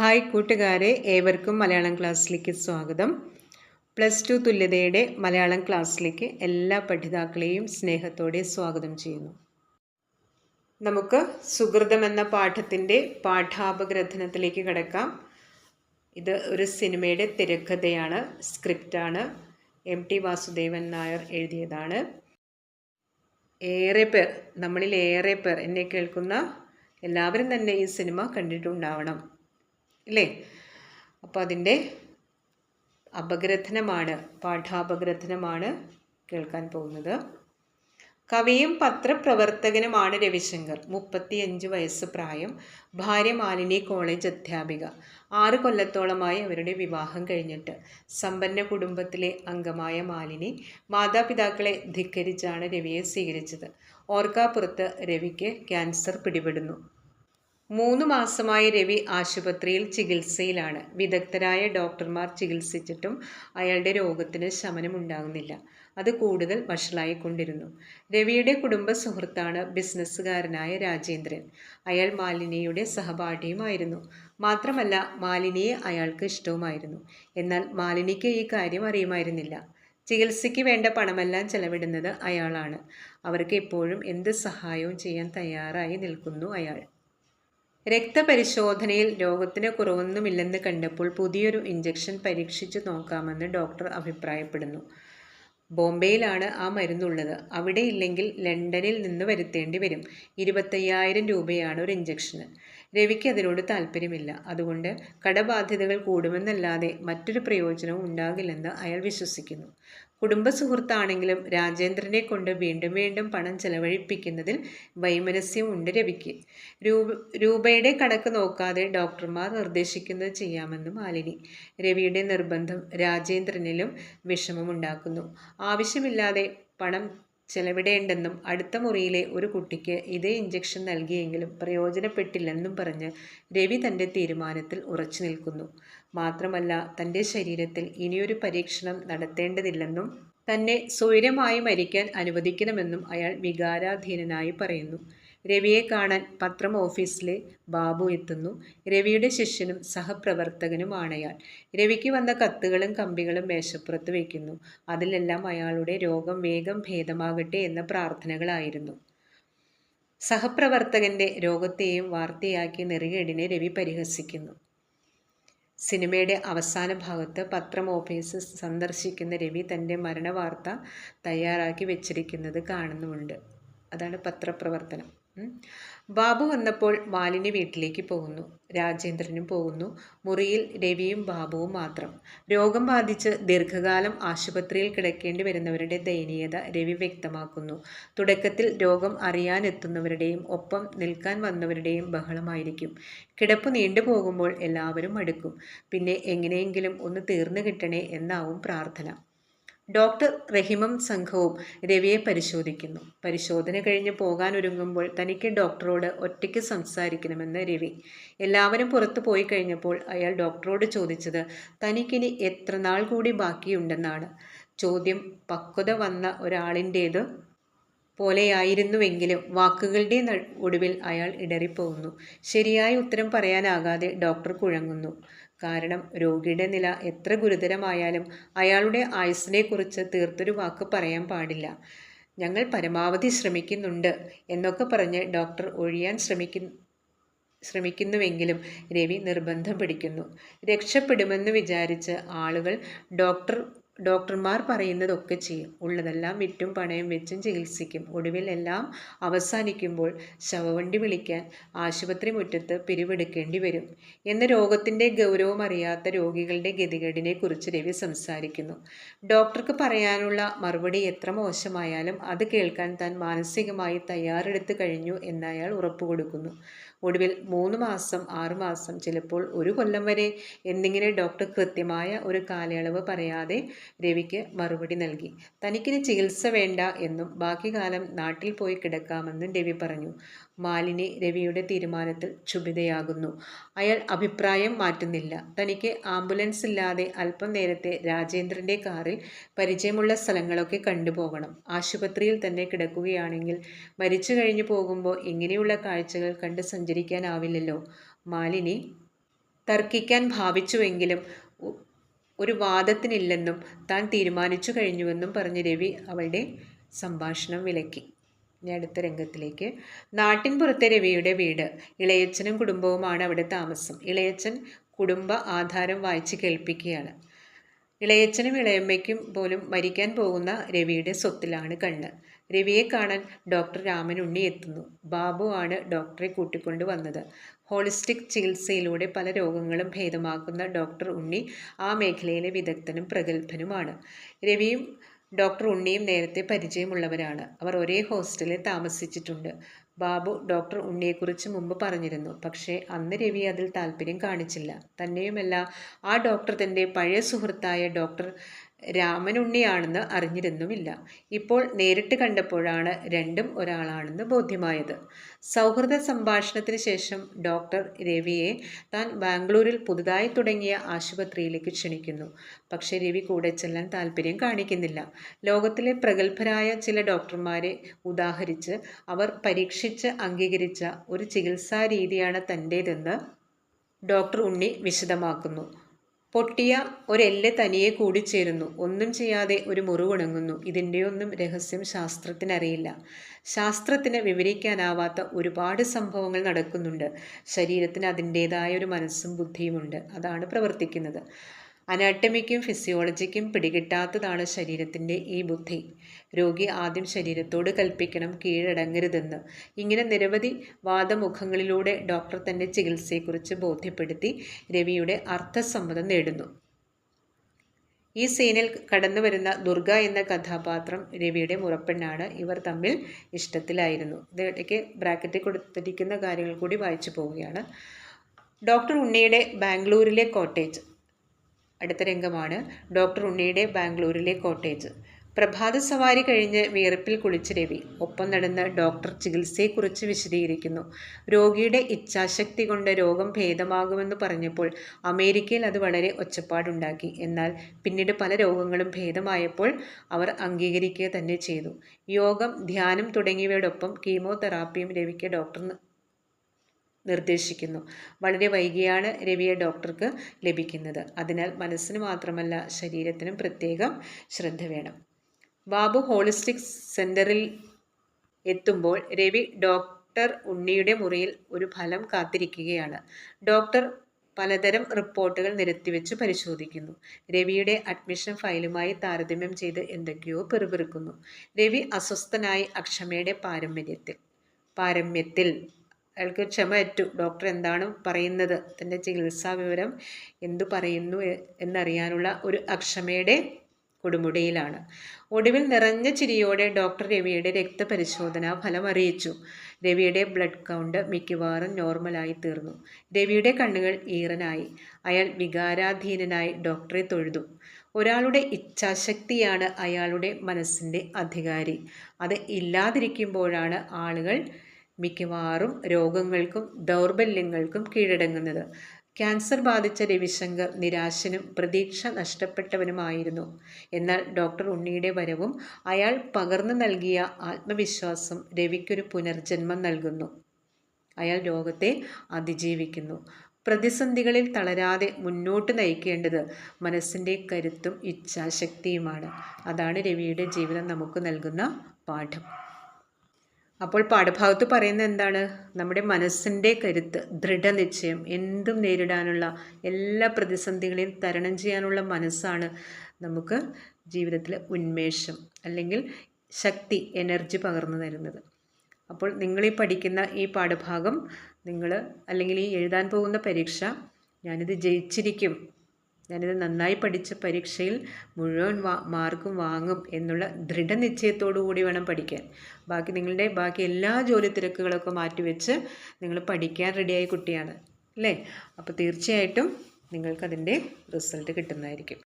Hi കൂട്ടുകാരെ ഏവർക്കും മലയാളം ക്ലാസ്സിലേക്ക് സ്വാഗതം. പ്ലസ് ടു തുല്യതയുടെ മലയാളം ക്ലാസ്സിലേക്ക് എല്ലാ പഠിതാക്കളെയും സ്നേഹത്തോടെ സ്വാഗതം ചെയ്യുന്നു. നമുക്ക് സുഹൃതം എന്ന പാഠത്തിന്റെ പാഠാപഗ്രഥനത്തിലേക്ക് കിടക്കാം. ഇത് ഒരു സിനിമയുടെ തിരക്കഥയാണ് സ്ക്രിപ്റ്റാണ്. എം ടി വാസുദേവൻ നായർ എഴുതിയതാണ്. ഏറെ പേർ നമ്മളിൽ ഏറെ പേർ എന്നെ കേൾക്കുന്ന എല്ലാവരും തന്നെ ഈ സിനിമ കണ്ടിട്ടുണ്ടാവണം. അല്ലേ അപ്പോൾ അതിന്റെ അപഗ്രഥനമാണ് പാഠാപഗ്രഥനമാണ് കേൾക്കാൻ പോകുന്നത്. കവിയും പത്രപ്രവർത്തകനുമാണ് രവിശങ്കർ മുപ്പത്തിയഞ്ച് വയസ്സ് പ്രായം ഭാര്യ മാലിനി കോളേജ് അധ്യാപിക. ആറ് കൊല്ലത്തോളമായി അവരുടെ വിവാഹം കഴിഞ്ഞിട്ട് സമ്പന്ന കുടുംബത്തിലെ അംഗമായ മാലിനി മാതാപിതാക്കളെ ധിക്കരിച്ചാണ് രവിയെ സ്വീകരിച്ചത്. ഓർക്കാപ്പുറത്ത് രവിക്ക് ക്യാൻസർ പിടിപെടുന്നു. മൂന്ന് മാസമായി രവി ആശുപത്രിയിൽ ചികിത്സയിലാണ്. വിദഗ്ധരായ ഡോക്ടർമാർ ചികിത്സിച്ചിട്ടും അയാളുടെ രോഗത്തിന് ശമനം ഉണ്ടാകുന്നില്ല അത് കൂടുതൽ വഷളായിക്കൊണ്ടിരുന്നു. രവിയുടെ കുടുംബ സുഹൃത്താണ് ബിസിനസ്സുകാരനായ രാജേന്ദ്രൻ. അയാൾ മാലിനിയുടെ സഹപാഠിയുമായിരുന്നു. മാത്രമല്ല മാലിനിയെ അയാൾക്ക് ഇഷ്ടവുമായിരുന്നു. എന്നാൽ മാലിനിക്ക് ഈ കാര്യം അറിയുമായിരുന്നില്ല. ചികിത്സയ്ക്ക് വേണ്ട പണമെല്ലാം ചെലവിടുന്നത് അയാളാണ്. അവർക്ക് എപ്പോഴും എന്ത് സഹായവും ചെയ്യാൻ തയ്യാറായി നിൽക്കുന്നു അയാൾ. രക്തപരിശോധനയിൽ രോഗത്തിന് കുറവൊന്നുമില്ലെന്ന് കണ്ടപ്പോൾ പുതിയൊരു ഇഞ്ചക്ഷൻ പരീക്ഷിച്ചു നോക്കാമെന്ന് ഡോക്ടർ അഭിപ്രായപ്പെടുന്നു. ബോംബെയിലാണ് ആ മരുന്നുള്ളത്. അവിടെ ഇല്ലെങ്കിൽ ലണ്ടനിൽ നിന്ന് വരുത്തേണ്ടി വരും. ഇരുപത്തയ്യായിരം രൂപയാണ് ഒരു ഇഞ്ചക്ഷന് രവിക്ക് അതിനോട് താല്പര്യമില്ല. അതുകൊണ്ട് കടബാധ്യതകൾ കൂടുമെന്നല്ലാതെ മറ്റൊരു പ്രയോജനവും ഉണ്ടാകില്ലെന്ന് അയാൾ വിശ്വസിക്കുന്നു. കുടുംബ സുഹൃത്താണെങ്കിലും രാജേന്ദ്രനെ കൊണ്ട് വീണ്ടും വീണ്ടും പണം ചെലവഴിപ്പിക്കുന്നതിൽ വൈമനസ്യമുണ്ട് രവിക്ക്. രൂപ രൂപയുടെ കണക്ക് നോക്കാതെ ഡോക്ടർമാർ നിർദ്ദേശിക്കുന്നത് ചെയ്യാമെന്ന് മാലിനി. രവിയുടെ നിർബന്ധം രാജേന്ദ്രനിലും വിഷമമുണ്ടാക്കുന്നു. ആവശ്യമില്ലാതെ പണം ചെലവിടേണ്ടെന്നും അടുത്ത മുറിയിലെ ഒരു കുട്ടിക്ക് ഇതേ ഇഞ്ചക്ഷൻ നൽകിയെങ്കിലും പ്രയോജനപ്പെട്ടില്ലെന്നും പറഞ്ഞ് രവി തന്റെ തീരുമാനത്തിൽ ഉറച്ചു നിൽക്കുന്നു. മാത്രമല്ല തന്റെ ശരീരത്തിൽ ഇനിയൊരു പരീക്ഷണം നടത്തേണ്ടതില്ലെന്നും തന്നെ സ്വൈര്യമായി മരിക്കാൻ അനുവദിക്കണമെന്നും അയാൾ വികാരാധീനനായി പറയുന്നു. രവിയെ കാണാൻ പത്രം ഓഫീസിലെ ബാബു എത്തുന്നു. രവിയുടെ ശിഷ്യനും സഹപ്രവർത്തകനുമാണയാൾ രവിക്ക് വന്ന കത്തുകളും കമ്പികളും മേശപ്പുറത്ത് വയ്ക്കുന്നു അതിലെല്ലാം അയാളുടെ രോഗം വേഗം ഭേദമാകട്ടെ എന്ന പ്രാർത്ഥനകളായിരുന്നു. സഹപ്രവർത്തകന്റെ രോഗത്തെയും വാർത്തയാക്കി നെറികേടിനെ രവി പരിഹസിക്കുന്നു. സിനിമയുടെ അവസാന ഭാഗത്ത് പത്രം ഓഫീസ് സന്ദർശിക്കുന്ന രവി തന്റെ മരണവാർത്ത തയ്യാറാക്കി വെച്ചിരിക്കുന്നത് കാണുന്നുമുണ്ട്. അതാണ് പത്രപ്രവർത്തനം. ബാബു വന്നപ്പോൾ മാലിനി വീട്ടിലേക്ക് പോകുന്നു. രാജേന്ദ്രനും പോകുന്നു. മുറിയിൽ രവിയും ബാബുവും മാത്രം. രോഗം ബാധിച്ച് ദീർഘകാലം ആശുപത്രിയിൽ കിടക്കേണ്ടി വരുന്നവരുടെ ദയനീയത രവി വ്യക്തമാക്കുന്നു. തുടക്കത്തിൽ രോഗം അറിയാനെത്തുന്നവരുടെയും ഒപ്പം നിൽക്കാൻ വന്നവരുടെയും ബഹളമായിരിക്കും. കിടപ്പ് നീണ്ടു പോകുമ്പോൾ എല്ലാവരും അടുക്കും. പിന്നെ എങ്ങനെയെങ്കിലും ഒന്ന് തീർന്നു കിട്ടണേ എന്നാവും പ്രാർത്ഥന. ഡോക്ടർ റഹിമം സംഘവും രവിയെ പരിശോധിക്കുന്നു. പരിശോധന കഴിഞ്ഞ് പോകാൻ ഒരുങ്ങുമ്പോൾ തനിക്ക് ഡോക്ടറോട് ഒറ്റയ്ക്ക് സംസാരിക്കണമെന്ന് രവി. എല്ലാവരും പുറത്തു പോയി കഴിഞ്ഞപ്പോൾ അയാൾ ഡോക്ടറോട് ചോദിച്ചത് തനിക്കിനി എത്ര നാൾ കൂടി ബാക്കിയുണ്ടെന്നാണ്. ചോദ്യം പക്വത വന്ന ഒരാളിന്റേത് പോലെയായിരുന്നുവെങ്കിലും വാക്കുകളുടെ ഒടുവിൽ അയാൾ ഇടറിപ്പോകുന്നു. ശരിയായ ഉത്തരം പറയാനാകാതെ ഡോക്ടർ കുഴങ്ങുന്നു. കാരണം രോഗിയുടെ നില എത്ര ഗുരുതരമായാലും അയാളുടെ ആയുസ്സിനെക്കുറിച്ച് തീർത്തൊരു വാക്ക് പറയാൻ പാടില്ല. ഞങ്ങൾ പരമാവധി ശ്രമിക്കുന്നുണ്ട് എന്നൊക്കെ പറഞ്ഞ് ഡോക്ടർ ഒഴിയാൻ ശ്രമിക്കുന്ന ശ്രമിക്കുന്നുവെങ്കിലും രവി നിർബന്ധം പിടിക്കുന്നു. രക്ഷപ്പെടുമെന്ന് വിചാരിച്ച് ആളുകൾ ഡോക്ടർ ഡോക്ടർമാർ പറയുന്നതൊക്കെ ചെയ്യും. ഉള്ളതെല്ലാം വിറ്റും പണയം വെച്ചും ചികിത്സിക്കും. ഒടുവിൽ എല്ലാം അവസാനിക്കുമ്പോൾ ശവവണ്ടി വിളിക്കാൻ ആശുപത്രി മുറ്റത്ത് പിരിവെടുക്കേണ്ടി വരും. എന്ന രോഗത്തിന്റെ ഗൗരവം അറിയാത്ത രോഗികളുടെ ഗതികേടിനെ കുറിച്ച് രവി സംസാരിക്കുന്നു. ഡോക്ടർക്ക് പറയാനുള്ള മറുപടി എത്ര മോശമായാലും അത് കേൾക്കാൻ താൻ മാനസികമായി തയ്യാറെടുത്ത് കഴിഞ്ഞു എന്നയാൾ ഉറപ്പ് കൊടുക്കുന്നു ഒടുവിൽ മൂന്ന് മാസം ആറു മാസം ചിലപ്പോൾ ഒരു കൊല്ലം വരെ എന്നിങ്ങനെ ഡോക്ടർ കൃത്യമായ ഒരു കാലയളവ് പറയാതെ രവിക്ക് മറുപടി നൽകി. തനിക്കിനി ചികിത്സ വേണ്ട എന്നും ബാക്കി കാലം നാട്ടിൽ പോയി കിടക്കാമെന്നും രവി പറഞ്ഞു. മാലിനി രവിയുടെ തീരുമാനത്തിൽ ക്ഷുഭിതയാകുന്നു. അയാൾ അഭിപ്രായം മാറ്റുന്നില്ല. തനിക്ക് ആംബുലൻസ് ഇല്ലാതെ അല്പം നേരത്തെ രാജേന്ദ്രന്റെ കാറിൽ പരിചയമുള്ള സ്ഥലങ്ങളൊക്കെ കണ്ടുപോകണം. ആശുപത്രിയിൽ തന്നെ കിടക്കുകയാണെങ്കിൽ മരിച്ചു കഴിഞ്ഞു പോകുമ്പോൾ ഇങ്ങനെയുള്ള കാഴ്ചകൾ കണ്ട് സഞ്ചരിക്കാനാവില്ലല്ലോ. മാലിനി തർക്കിക്കാൻ ഭാവിച്ചുവെങ്കിലും ഒരു വാദത്തിനില്ലെന്നും താൻ തീരുമാനിച്ചു കഴിഞ്ഞുവെന്നും പറഞ്ഞ് രവി അവളുടെ സംഭാഷണം വിലക്കി. ഇനി അടുത്ത രംഗത്തിലേക്ക്. നാട്ടിൻപുറത്തെ രവിയുടെ വീട്. ഇളയച്ചനും കുടുംബവുമാണ് അവിടെ താമസം. ഇളയച്ചൻ കുടുംബ ആധാരം വായിച്ച് കേൾപ്പിക്കുകയാണ്. ഇളയച്ചനും ഇളയമ്മയ്ക്കും പോലും മരിക്കാൻ പോകുന്ന രവിയുടെ സ്വത്തിലാണ് കണ്ണ്. രവിയെ കാണാൻ ഡോക്ടർ രാമൻ ഉണ്ണി എത്തുന്നു. ബാബു ആണ് ഡോക്ടറെ കൂട്ടിക്കൊണ്ട് വന്നത്. ഹോളിസ്റ്റിക് ചികിത്സയിലൂടെ പല രോഗങ്ങളും ഭേദമാക്കുന്ന ഡോക്ടർ ഉണ്ണി ആ മേഖലയിലെ വിദഗ്ധനും പ്രഗത്ഭനുമാണ്. രവിയും ഡോക്ടർ ഉണ്ണിയും നേരത്തെ പരിചയമുള്ളവരാണ്. അവർ ഒരേ ഹോസ്റ്റലിൽ താമസിച്ചിട്ടുണ്ട്. ബാബു ഡോക്ടർ ഉണ്ണിയെക്കുറിച്ച് മുമ്പ് പറഞ്ഞിരുന്നു. പക്ഷേ അന്ന് രവി അതിൽ താല്പര്യം കാണിച്ചില്ല. തന്നെയുമല്ല ആ ഡോക്ടർ തന്റെ പഴയ സുഹൃത്തായ ഡോക്ടർ രാമനുണ്ണിയാണെന്ന് അറിഞ്ഞിരുന്നുമില്ല. ഇപ്പോൾ നേരിട്ട് കണ്ടപ്പോഴാണ് രണ്ടും ഒരാളാണെന്ന് ബോധ്യമായത്. സൗഹൃദ സംഭാഷണത്തിന് ശേഷം ഡോക്ടർ രവിയെ താൻ ബാംഗ്ലൂരിൽ പുതുതായി തുടങ്ങിയ ആശുപത്രിയിലേക്ക് ക്ഷണിക്കുന്നു. പക്ഷേ രവി കൂടെ ചെല്ലാൻ താല്പര്യം കാണിക്കുന്നില്ല. ലോകത്തിലെ പ്രഗത്ഭരായ ചില ഡോക്ടർമാരെ ഉദാഹരിച്ച് അവർ പരീക്ഷിച്ച് അംഗീകരിച്ച ഒരു ചികിത്സാ രീതിയാണ് തന്റേതെന്ന് ഡോക്ടർ ഉണ്ണി വിശദമാക്കുന്നു. പൊട്ടിയ ഒരെല്ല് തനിയെ കൂടിച്ചേരുന്നു ഒന്നും ചെയ്യാതെ ഒരു മുറിവുണങ്ങുന്നു. ഇതിന്റെയൊന്നും രഹസ്യം ശാസ്ത്രത്തിനറിയില്ല. ശാസ്ത്രത്തിന് വിവരിക്കാനാവാത്ത ഒരുപാട് സംഭവങ്ങൾ നടക്കുന്നുണ്ട്. ശരീരത്തിന് അതിന്റേതായ ഒരു മനസ്സും ബുദ്ധിയുമുണ്ട്. അതാണ് പ്രവർത്തിക്കുന്നത്. അനാട്ടമിക്കും ഫിസിയോളജിക്കും പിടികിട്ടാത്തതാണ് ശരീരത്തിന്റെ ഈ ബുദ്ധി. രോഗി ആദ്യം ശരീരത്തോട് കൽപ്പിക്കണം കീഴടങ്ങരുതെന്ന്. ഇങ്ങനെ നിരവധി വാദമുഖങ്ങളിലൂടെ ഡോക്ടർ തന്റെ ചികിത്സയെക്കുറിച്ച് ബോധ്യപ്പെടുത്തി രവിയുടെ അർത്ഥസമ്മതം നേടുന്നു. ഈ സീനിൽ കടന്നു വരുന്ന ദുർഗ എന്ന കഥാപാത്രം രവിയുടെ മുറപ്പെണ്ണാണ്. ഇവർ തമ്മിൽ ഇഷ്ടത്തിലായിരുന്നു. ഇതിടയ്ക്ക് ബ്രാക്കറ്റിൽ കൊടുത്തിരിക്കുന്ന കാര്യങ്ങൾ കൂടി വായിച്ചു പോവുകയാണ്. ഡോക്ടർ ഉണ്ണിയുടെ ബാംഗ്ലൂരിലെ കോട്ടേജ്. അടുത്ത രംഗമാണ് ഡോക്ടർ ഉണ്ണിയുടെ ബാംഗ്ലൂരിലെ കോട്ടേജ്. പ്രഭാത സവാരി കഴിഞ്ഞ് വിയർപ്പിൽ കുളിച്ച് രവി. ഒപ്പം നടന്ന ഡോക്ടർ ചികിത്സയെക്കുറിച്ച് വിശദീകരിക്കുന്നു. രോഗിയുടെ ഇച്ഛാശക്തി കൊണ്ട് രോഗം ഭേദമാകുമെന്ന് പറഞ്ഞപ്പോൾ അമേരിക്കയിൽ അത് വളരെ ഒച്ചപ്പാടുണ്ടാക്കി. എന്നാൽ പിന്നീട് പല രോഗങ്ങളും ഭേദമായപ്പോൾ അവർ അംഗീകരിക്കുക തന്നെ ചെയ്തു. യോഗം ധ്യാനം തുടങ്ങിയവയോടൊപ്പം കീമോതെറാപ്പിയും രവിക്ക് ഡോക്ടർ നിർദ്ദേശിക്കുന്നു. വളരെ വൈകിയാണ് രവിയെ ഡോക്ടർക്ക് ലഭിക്കുന്നത്. അതിനാൽ മനസ്സിന് മാത്രമല്ല ശരീരത്തിനും പ്രത്യേകം ശ്രദ്ധ വേണം. ബാബു ഹോളിസ്റ്റിക് സെന്ററിൽ എത്തുമ്പോൾ രവി ഡോക്ടർ ഉണ്ണിയുടെ മുറിയിൽ ഒരു ഫലം കാത്തിരിക്കുകയാണ്. ഡോക്ടർ പലതരം റിപ്പോർട്ടുകൾ നിരത്തിവെച്ച് പരിശോധിക്കുന്നു. രവിയുടെ അഡ്മിഷൻ ഫയലുമായി താരതമ്യം ചെയ്ത് എന്തൊക്കെയോ പെറുപിറുക്കുന്നു. രവി അസ്വസ്ഥനായി അക്ഷമയുടെ പാരമ്പര്യത്തിൽ പാരമ്യത്തിൽ അയാൾക്ക് ക്ഷമ ഏറ്റു ഡോക്ടർ എന്താണ് പറയുന്നത്? തന്റെ ചികിത്സാ വിവരം എന്തു പറയുന്നു എന്നറിയാനുള്ള ഒരു അക്ഷമയുടെ കൊടുമുടിയിലാണ്. ഒടുവിൽ നിറഞ്ഞ ചിരിയോടെ ഡോക്ടർ രവിയുടെ രക്തപരിശോധനാ ഫലം അറിയിച്ചു. രവിയുടെ ബ്ലഡ് കൗണ്ട് മിക്കവാറും നോർമലായി തീർന്നു. രവിയുടെ കണ്ണുകൾ ഈറനായി. അയാൾ വികാരാധീനനായി ഡോക്ടറെ തൊഴുതു. ഒരാളുടെ ഇച്ഛാശക്തിയാണ് അയാളുടെ മനസ്സിന്റെ അധികാരി. അത് ഇല്ലാതിരിക്കുമ്പോഴാണ് ആളുകൾ മിക്കവാറും രോഗങ്ങൾക്കും ദൗർബല്യങ്ങൾക്കും കീഴടങ്ങുന്നത്. ക്യാൻസർ ബാധിച്ച രവിശങ്കർ നിരാശനും പ്രതീക്ഷ നഷ്ടപ്പെട്ടവനുമായിരുന്നു. എന്നാൽ ഡോക്ടർ ഉണ്ണിയുടെ വരവും അയാൾ പകർന്നു നൽകിയ ആത്മവിശ്വാസം രവിക്കൊരു പുനർജന്മം നൽകുന്നു. അയാൾ രോഗത്തെ അതിജീവിക്കുന്നു. പ്രതിസന്ധികളിൽ തളരാതെ മുന്നോട്ട് നയിക്കേണ്ടത് മനസ്സിന്റെ കരുത്തും ഇച്ഛാശക്തിയുമാണ്. അതാണ് രവിയുടെ ജീവിതം നമുക്ക് നൽകുന്ന പാഠം. അപ്പോൾ പാഠഭാഗത്ത് പറയുന്നത് എന്താണ്? നമ്മുടെ മനസ്സിന്റെ കരുത്ത് ദൃഢനിശ്ചയം എന്തും നേരിടാനുള്ള എല്ലാ പ്രതിസന്ധികളെയും തരണം ചെയ്യാനുള്ള മനസ്സാണ് നമുക്ക് ജീവിതത്തിലെ ഉന്മേഷം അല്ലെങ്കിൽ ശക്തി എനർജി പകർന്നു തരുന്നത്. അപ്പോൾ നിങ്ങളീ പഠിക്കുന്ന ഈ പാഠഭാഗം നിങ്ങൾ അല്ലെങ്കിൽ ഈ എഴുതാൻ പോകുന്ന പരീക്ഷ ഞാനിത് ജയിച്ചിരിക്കും. ഞാനിത് നന്നായി പഠിച്ച പരീക്ഷയിൽ മുഴുവൻ മാർക്കും വാങ്ങും എന്നുള്ള ദൃഢനിശ്ചയത്തോടു കൂടി വേണം പഠിക്കാൻ. ബാക്കി നിങ്ങളുടെ ബാക്കി എല്ലാ ജോലി തിരക്കുകളൊക്കെ മാറ്റിവെച്ച് നിങ്ങൾ പഠിക്കാൻ റെഡിയായ കുട്ടിയാണ് അല്ലേ? അപ്പോൾ തീർച്ചയായിട്ടും നിങ്ങൾക്കതിന്റെ റിസൾട്ട് കിട്ടുന്നതായിരിക്കും.